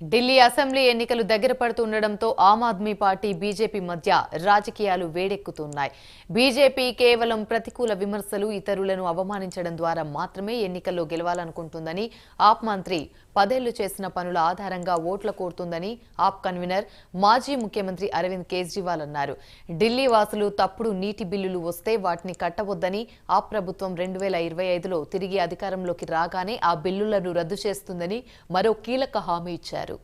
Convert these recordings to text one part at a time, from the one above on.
Delhi assembly ఎన్నికలు దగ్గర పడుతుండటంతో ఆమ్ ఆద్మీ పార్టీ బీజేపీ మధ్య రాజకీయాలు వేడెక్కుతున్నాయి. బీజేపీ కేవలం ప్రతికూల విమర్శలు ఇతరులను అవమానించడం ద్వారా మాత్రమే ఎన్నికల్లో గెలవాలనుకుంటుందని ఆప్ మంత్రి పదేళ్ళు చేసిన పనుల ఆధారంగా ఓట్ల కోరుతుందని ఆప్ కన్వీనర్ మాజీ ముఖ్యమంత్రి అరవింద్ కేజ్రీవాల్ అన్నారు. ఢిల్లీ వాసులు తప్పుడు నీటి బిల్లులు వస్తే వాటిని కట్టవద్దని ఆప్ ప్రభుత్వం రెండు వేల ఇరవై ఐదులో తిరిగి అధికారంలోకి రాగానే ఆ బిల్లులను రద్దు చేస్తుందని మరో కీలక హామీ ఇచ్చారు.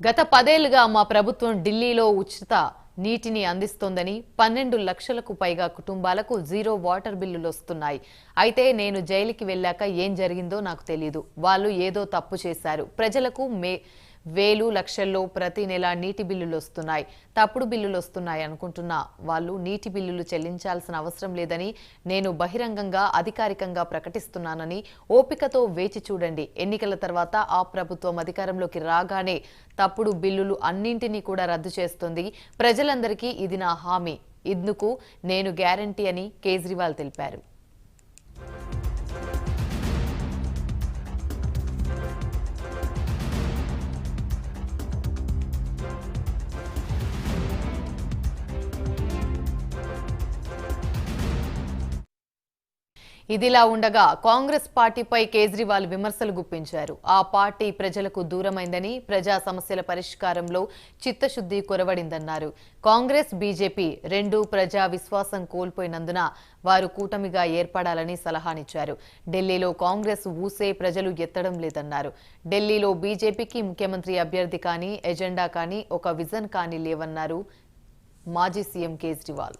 గత పదేళ్ళుగా మా ప్రభుత్వం ఢిల్లీలో ఉచిత నీటిని అందిస్తోందని పన్నెండు లక్షలకు పైగా కుటుంబాలకు జీరో వాటర్ బిల్లులు వస్తున్నాయి. అయితే నేను జైలుకి వెళ్ళాక ఏం జరిగిందో నాకు తెలియదు వాళ్ళు ఏదో తప్పు చేశారు. ప్రజలకు మే వేలు లక్షల్లో ప్రతి నెల నీటి బిల్లులు వస్తున్నాయి. తప్పుడు బిల్లులు వస్తున్నాయి అనుకుంటున్న వాళ్ళు నీటి బిల్లులు చెల్లించాల్సిన అవసరం లేదని నేను బహిరంగంగా అధికారికంగా ప్రకటిస్తున్నానని ఓపికతో వేచి చూడండి. ఎన్నికల తర్వాత ఆ ప్రభుత్వం అధికారంలోకి రాగానే తప్పుడు బిల్లులు అన్నింటినీ కూడా రద్దు చేస్తుంది. ప్రజలందరికీ ఇది నా హామీ. ఇందుకు నేను గ్యారంటీ అని కేజ్రీవాల్ తెలిపారు. ఇదిలా ఉండగా కాంగ్రెస్ పార్టీపై కేజ్రీవాల్ విమర్శలు గుప్పించారు. ఆ పార్టీ ప్రజలకు దూరమైందని ప్రజా సమస్యల పరిష్కారంలో చిత్తశుద్ధి కొరవడిందన్నారు. కాంగ్రెస్ బీజేపీ రెండు ప్రజా విశ్వాసం కోల్పోయినందున వారు కూటమిగా ఏర్పడాలని సలహానిచ్చారు. ఢిల్లీలో కాంగ్రెస్ ఊసే ప్రజలు ఎత్తడం లేదన్నారు. ఢిల్లీలో బీజేపీకి ముఖ్యమంత్రి అభ్యర్థి కానీ ఎజెండా కానీ ఒక విజన్ కానీ లేవన్నారు మాజీ సీఎం కేజ్రీవాల్.